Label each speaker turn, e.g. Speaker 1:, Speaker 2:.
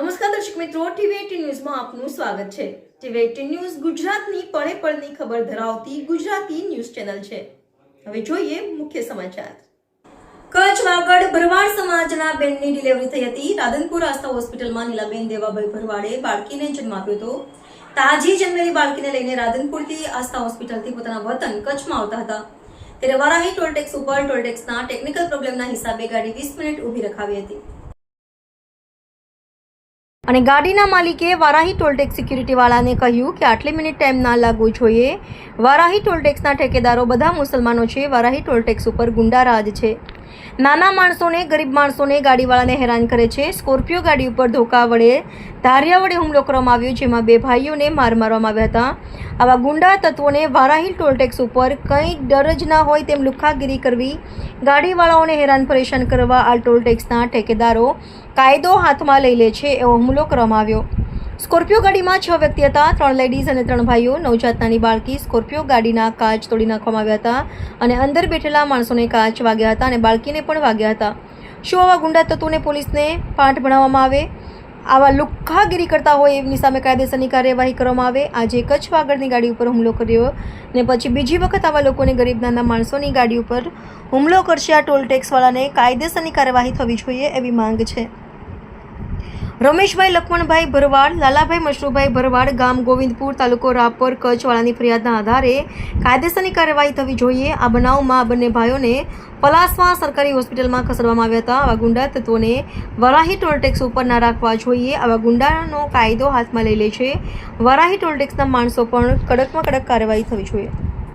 Speaker 1: નમસ્કાર દર્શક મિત્રો ટીવી ન્યૂઝમાં આપનું સ્વાગત છે. ટીવી એટીન ન્યૂઝ ગુજરાતની પળે પળની ખબર ધરાવતી ગુજરાતી ન્યૂઝ ચેનલ છે. હવે જોઈએ મુખ્ય સમાચાર. કચ્છ વાગડ ભરવાડ સમાજના બેનની ડિલિવરી થઈ હતી. રાધનપુર આસ્થા હોસ્પિટલમાં નીલાબેન દેવાભાઈ ભરવાડે બાળકીને જન્મ આપ્યો હતો. તાજી જન્મેલી બાળકીને લઈને રાધનપુરથી આસ્થા હોસ્પિટલથી પોતાના વતન કચ્છમાં આવતા હતા. ત્યારે વારાહી ટોલટેક્સ ઉપર ટોલટેક્સના ટેકનિકલ પ્રોબ્લેમના હિસાબે ગાડી વીસ મિનિટ ઊભી રખાવી હતી. અને ગાડીના માલિકે વારાહી ટોલટેક્સ સિક્યુરિટીવાળાને કહ્યું કે આટલી મિનિટ ટાઈમ ના લાગવું જોઈએ. વારાહી ટોલટેક્સના ઠેકેદારો બધા મુસલમાનો છે. વારાહી ટોલટેક્સ ઉપર ગુંડા રાજ છે. નાના માણસોને, ગરીબ માણસોને ગાડીવાળાને હેરાન કરે છે. સ્કોર્પિયો ગાડી ઉપર ધોકા વડે ધારિયા વડે હુમલો કરવામાં આવ્યો, જેમાં બે ભાઈઓને માર મારવામાં આવ્યા હતા. આવા ગુંડા તત્વોને વારાહિલ ટોલટેક્સ ઉપર કંઈ ડર જ ના હોય તેમ લુખ્ખાગીરી કરવી, ગાડીવાળાઓને હેરાન પરેશાન કરવા આ ટોલટેક્સના ઠેકેદારો કાયદો હાથમાં લઈ લે છે એવો હુમલો કરવામાં આવ્યો. સ્કોર્પિયો ગાડીમાં છ વ્યક્તિ હતા. ત્રણ લેડીઝ અને ત્રણ ભાઈઓ. નવજાત નાની બાળકી સ્કોર્પિયો ગાડીના કાચ તોડી નાખવામાં આવ્યા હતા અને અંદર બેઠેલા માણસોને કાચ વાગ્યા હતા અને બાળકીને પણ વાગ્યા હતા. શું આવા ગુંડા તત્વોને પોલીસને પાઠ ભણાવવામાં આવે? આવા લુખ્ખાગીરી કરતા હોય એમની સામે કાયદેસરની કાર્યવાહી કરવામાં આવે? આજે કચ્છ વાગડની ગાડી ઉપર હુમલો કર્યો ને પછી બીજી વખત આવા લોકોને ગરીબ નાના માણસોની ગાડી ઉપર હુમલો કરશે આ ટોલ ટેક્સવાળાને કાયદેસરની કાર્યવાહી થવી જોઈએ એવી માંગ છે. રમેશભાઈ લક્ષ્મણભાઈ ભરવાડ, લાલાભાઈ મશરૂભાઈ ભરવાડ ગામ ગોવિંદપુર તાલુકો રાપર કચ્છવાળાની ફરિયાદના આધારે કાયદેસરની કાર્યવાહી થવી જોઈએ. આ બનાવમાં બંને ભાઈઓને પલાસમાં સરકારી હોસ્પિટલમાં ખસેડવામાં આવ્યા હતા. આવા ગુંડા તત્વોને વરાહી ટોલટેક્સ ઉપર ના રાખવા જોઈએ. આવા ગુંડાનો કાયદો હાથમાં લઈ લે છે. વરાહી ટોલટેક્સના માણસો પણ કડકમાં કડક કાર્યવાહી થવી જોઈએ.